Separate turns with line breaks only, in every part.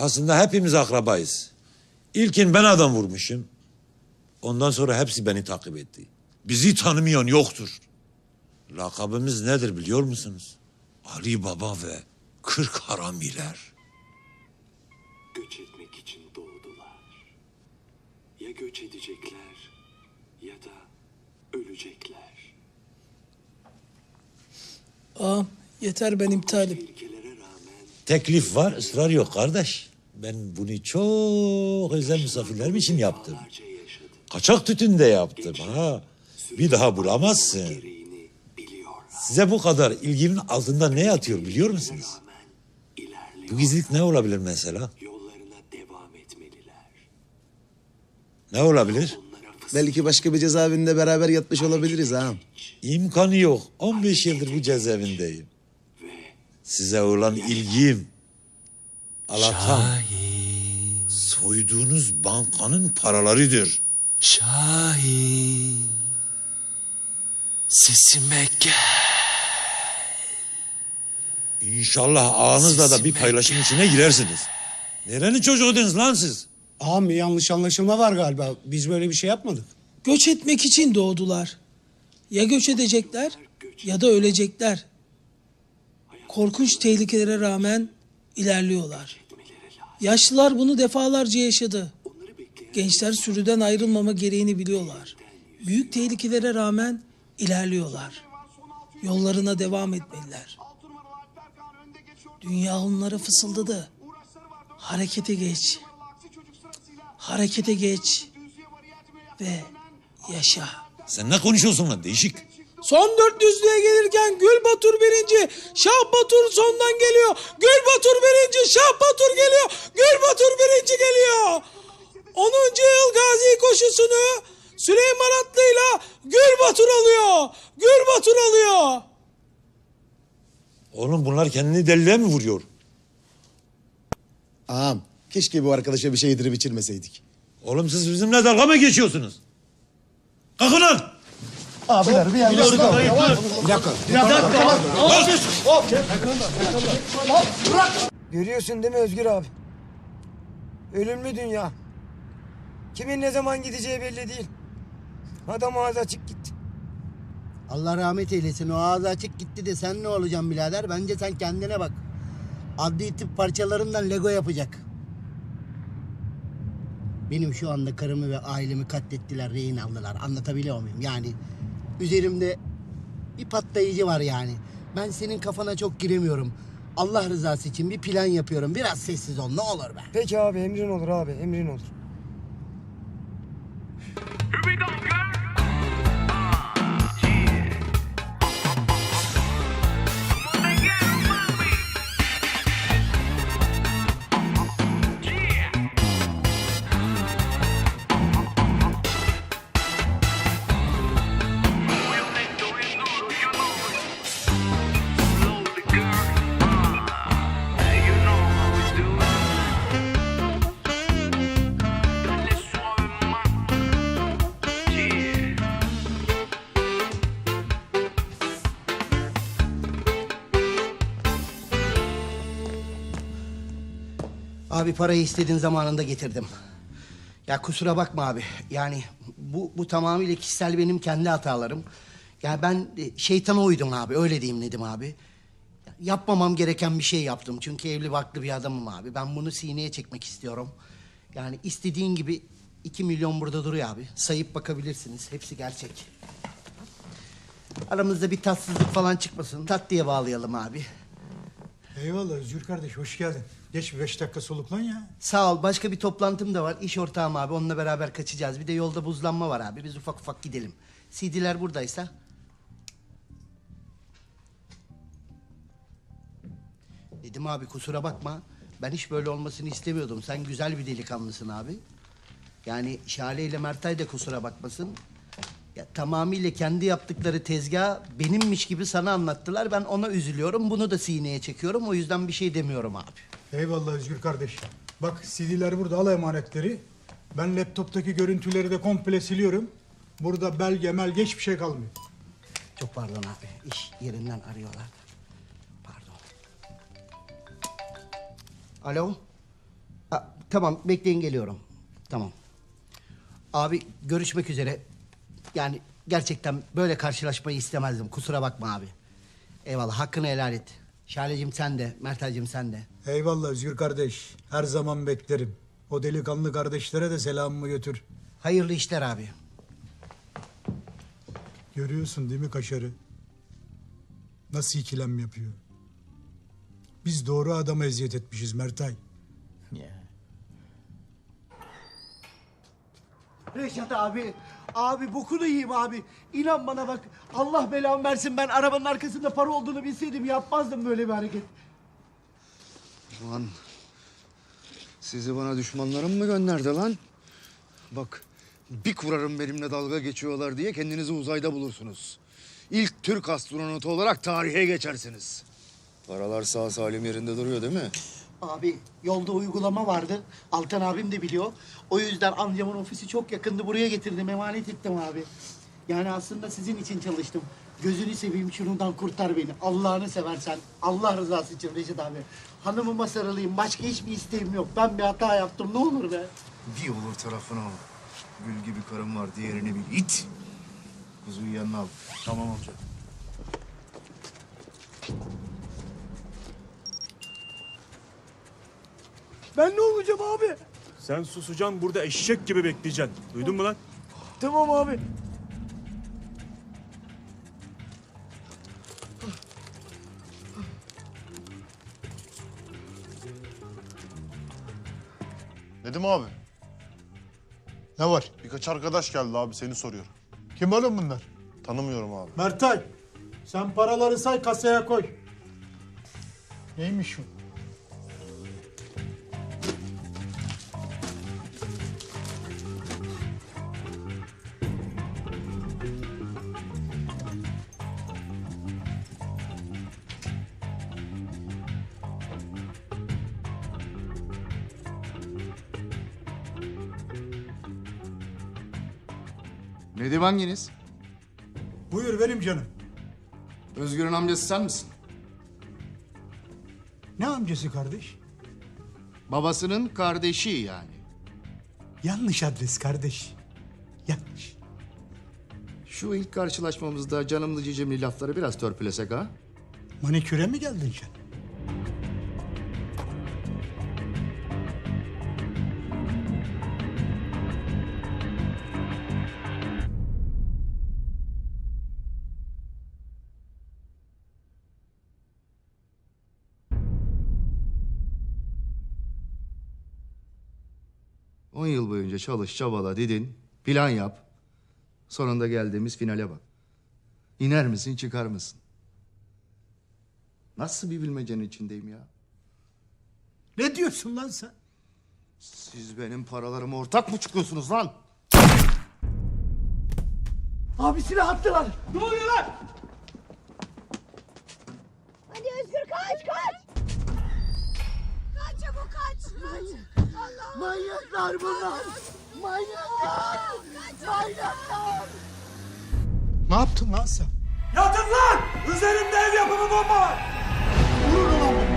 Aslında hepimiz akrabayız. İlkin ben adam vurmuşum. Ondan sonra hepsi beni takip etti. Bizi tanımayan yoktur. Lakabımız nedir biliyor musunuz? Ali Baba ve Kırk Haramiler.
göç etmek için doğdular. Ya göç edecekler ya da ölecekler.
Ağam yeter ben iptalim.
Tehlikelere rağmen
Teklif var, ısrar yok kardeş. Ben bunu çok özel misafirlerim için yaptım. Kaçak tütün de yaptım ha. Bir daha bulamazsın. Size bu kadar ilgimin altında ne yatıyor biliyor musunuz? Bu gizlilik ne olabilir mesela?
Yollarına devam etmeliler.
Ne olabilir?
Belki başka bir cezaevinde beraber yatmış olabiliriz ağam.
İmkanı yok. 15 yıldır bu cezaevindeyim. Size olan ilgim, alakam, soyduğunuz bankanın paralarıdır.
Şahin Sesime gel
İnşallah ağınızla da bir paylaşım içine girersiniz. Nerenin çocuğuydunuz lan siz?
Ağam bir yanlış anlaşılma var galiba. Biz böyle bir şey yapmadık.
Göç etmek için doğdular. Ya göç edecekler ya da ölecekler. Korkunç tehlikelere rağmen ilerliyorlar. Yaşlılar bunu defalarca yaşadı. Gençler sürüden ayrılmama gereğini biliyorlar. Büyük tehlikelere rağmen ilerliyorlar. Yollarına devam etmeliler. Dünya onlara fısıldadı. Harekete geç. Harekete geç. Ve yaşa.
Sen ne konuşuyorsun lan değişik?
Son 400'lüğe gelirken Gül Batur birinci, Şah Batur sondan geliyor. Gül Batur birinci, Şah Batur geliyor. Gül Batur birinci geliyor. 10. yıl gazi koşusunu Süleyman Atlı'yla Gül Batur alıyor. Gül Batur alıyor.
Oğlum bunlar kendini deliliğe mi vuruyor?
Ağam keşke bu arkadaşa bir şey yedirip içirmeseydik.
Oğlum siz bizimle dalga mı geçiyorsunuz? Kalkın lan!
Abiler bir yalnız
Görüyorsun değil mi Özgür abi? Ölümlü dünya. Kimin ne zaman gideceği belli değil. Adam ağzı açık gitti.
Allah rahmet eylesin. O ağzı açık gitti de sen ne olacaksın birader? Bence sen kendine bak. Adli tıp parçalarından Lego yapacak. Benim şu anda karımı ve ailemi katlettiler, rehin aldılar. Anlatabiliyor muyum? Yani üzerimde bir patlayıcı var yani. Ben senin kafana çok giremiyorum. Allah rızası için bir plan yapıyorum. Biraz sessiz ol ne olur be.
Peki abi emrin olur abi emrin olur.
Abi parayı istediğin zamanında getirdim. Ya kusura bakma abi. Yani bu, bu tamamıyla kişisel benim kendi hatalarım. Ya ben e, şeytana uydum abi. Öyle diyeyim Nedim abi. Yapmamam gereken bir şey yaptım. Çünkü evli barklı bir adamım abi. Ben bunu sineye çekmek istiyorum. Yani istediğin gibi iki milyon burada duruyor abi. Sayıp bakabilirsiniz. Hepsi gerçek. Aramızda bir tatsızlık falan çıkmasın. Tat diye bağlayalım abi.
Eyvallah Özgür kardeş hoş geldin. Geç bir beş dakika soluklan ya.
Sağ ol. Başka bir toplantım da var. İş ortağım abi. Onunla beraber kaçacağız. Bir de yolda buzlanma var abi. Biz ufak ufak gidelim. CD'ler buradaysa. Dedim abi kusura bakma. Ben hiç böyle olmasını istemiyordum. Sen güzel bir delikanlısın abi. Yani Şale ile Mertay da kusura bakmasın. Ya, tamamıyla kendi yaptıkları tezgah benimmiş gibi sana anlattılar. Ben ona üzülüyorum. Bunu da sineye çekiyorum. O yüzden bir şey demiyorum abi.
Eyvallah Özgür kardeş. Bak CD'ler burada al emanetleri. Ben laptoptaki görüntüleri de komple siliyorum. Burada belge melge hiçbir şey kalmıyor.
Çok pardon abi. İş yerinden arıyorlar. Pardon. Alo. Aa, tamam bekleyin geliyorum. Tamam. Abi görüşmek üzere. Yani gerçekten böyle karşılaşmayı istemezdim. Kusura bakma abi. Eyvallah hakkını helal et. Şalecim sen de, Mertacığım sen de.
Eyvallah Özgür kardeş. Her zaman beklerim. O delikanlı kardeşlere de selamımı götür.
Hayırlı işler abi.
Görüyorsun değil mi kaşarı? Nasıl ikilem yapıyor? Biz doğru adama eziyet etmişiz Mertay.
Reşat abi, abi bokunu yiyeyim abi. İnan bana bak, Allah belamı versin ben arabanın arkasında para olduğunu bilseydim yapmazdım böyle bir hareket.
Lan sizi bana düşmanlarım mı gönderdi lan? Bak bir kurarım benimle dalga geçiyorlar diye kendinizi uzayda bulursunuz. İlk Türk astronotu olarak tarihe geçersiniz. Paralar sağ salim yerinde duruyor değil mi?
Abi yolda uygulama vardı. Altan abim de biliyor. O yüzden amcamın ofisi çok yakındı. Buraya getirdim, emanet ettim abi. Yani aslında sizin için çalıştım. Gözünü seveyim şunundan kurtar beni. Allah'ını seversen. Allah rızası için Reşit abi. Hanımıma sarılayım. Başka hiçbir isteğim yok. Ben bir hata yaptım. Ne olur be.
Bir olur tarafına al. Gül gibi karım var diğerini bil. İt. Kuzuyu yanına al. Tamam amca.
Ben ne olacağım abi?
Sen susacaksın burada eşek gibi bekleyeceksin. Duydun mu lan?
Tamam abi.
Dedim abi.
Ne var?
Birkaç arkadaş geldi abi seni soruyor.
Kim oğlum bunlar?
Tanımıyorum abi.
Mertay, sen paraları say kasaya koy. Neymiş şu?
Nedim hanginiz?
Buyur benim canım.
Özgür'ün amcası sen misin?
Ne amcası kardeş?
Babasının kardeşi yani.
Yanlış adres kardeş. Yanlış.
Şu ilk karşılaşmamızda canımlı cicimli lafları biraz törpülesek ha?
Maniküre mi geldin sen?
On yıl boyunca çalış, çabala, didin, plan yap. Sonunda geldiğimiz finale bak. İner misin, çıkar mısın? Nasıl bir bilmecenin içindeyim ya?
Ne diyorsun lan sen?
Siz benim paralarıma ortak mı çıkıyorsunuz lan?
Abi silah attılar.
Ne oluyor lan?
Hadi Özgür kaç kaç. Kaç çabuk kaç. Kaç. Allah.
Manyaklar bunlar. Manyaklar. Manyaklar.
Ne yaptın lan sen?
Yatın lan! Üzerimde ev yapımı bomba var!
Selamünaleyküm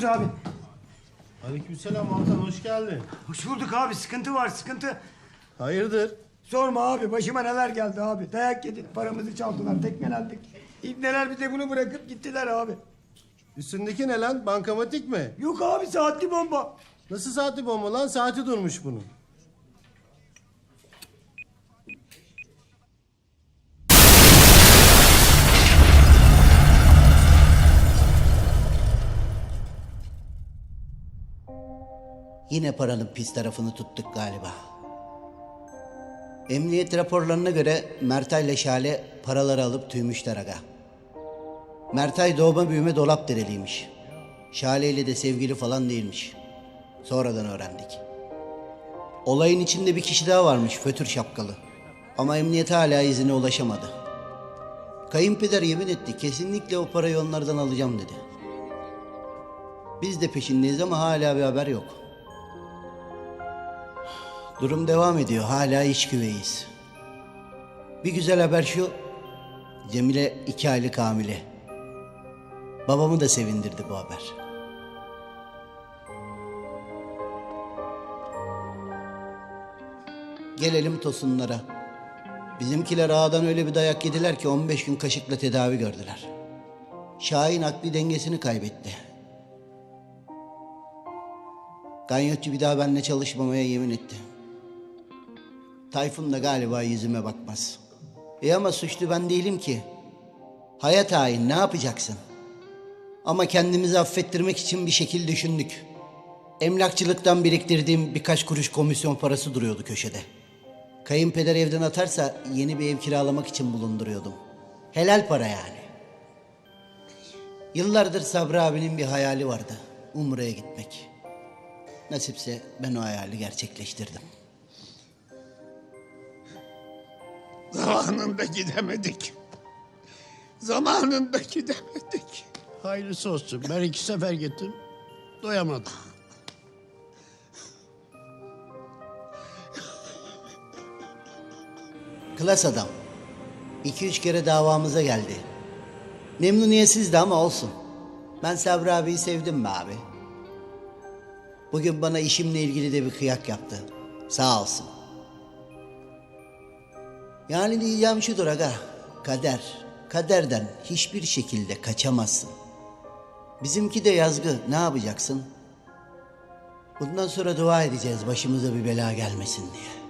Feramuz abi.
Aleykümselam Altan hoş geldin.
Hoş bulduk abi. Sıkıntı var sıkıntı.
Hayırdır?
Sorma abi başıma neler geldi abi. Dayak yedik paramızı çaldılar tekmelendik. İbneler bir de bunu bırakıp gittiler abi.
Üstündeki ne lan? Bankamatik mi?
Yok abi saatli bomba.
Nasıl saati bomba lan? Saati durmuş bunun.
Yine paranın pis tarafını tuttuk galiba. Emniyet raporlarına göre Mertay ile Şale paraları alıp tüymüşler aga. Mertay doğma büyüme dolap dereliymiş. Şale ile de sevgili falan değilmiş. Sonradan öğrendik. Olayın içinde bir kişi daha varmış fötür şapkalı. Ama emniyet hala izine ulaşamadı. Kayınpeder yemin etti kesinlikle o parayı onlardan alacağım dedi. Biz de peşindeyiz ama hala bir haber yok. Durum devam ediyor. Hala iç güveyiz. Bir güzel haber şu. Cemile iki aylık hamile. Babamı da sevindirdi bu haber. Gelelim tosunlara. Bizimkiler ağadan öyle bir dayak yediler ki 15 gün kaşıkla tedavi gördüler. Şahin akli dengesini kaybetti. Ganyotçu bir daha benimle çalışmamaya yemin etti. Tayfun da galiba yüzüme bakmaz. E ama suçlu ben değilim ki. Hayat hain ne yapacaksın? Ama kendimizi affettirmek için bir şekil düşündük. Emlakçılıktan biriktirdiğim birkaç kuruş komisyon parası duruyordu köşede. Kayınpeder evden atarsa yeni bir ev kiralamak için bulunduruyordum. Helal para yani. Yıllardır Sabri abinin bir hayali vardı. Umre'ye gitmek. Nasipse ben o hayali gerçekleştirdim.
Zamanında gidemedik. Zamanında gidemedik.
Hayırlısı olsun. Ben iki sefer gittim. Doyamadım.
Klas adam. İki üç kere davamıza geldi. Memnuniyetsizdi ama olsun. Ben Sabri abiyi sevdim be abi. Bugün bana işimle ilgili de bir kıyak yaptı. Sağ olsun. Yani diyeceğim şudur aga. Kader. Kaderden hiçbir şekilde kaçamazsın. Bizimki de yazgı. Ne yapacaksın? Bundan sonra dua edeceğiz başımıza bir bela gelmesin diye.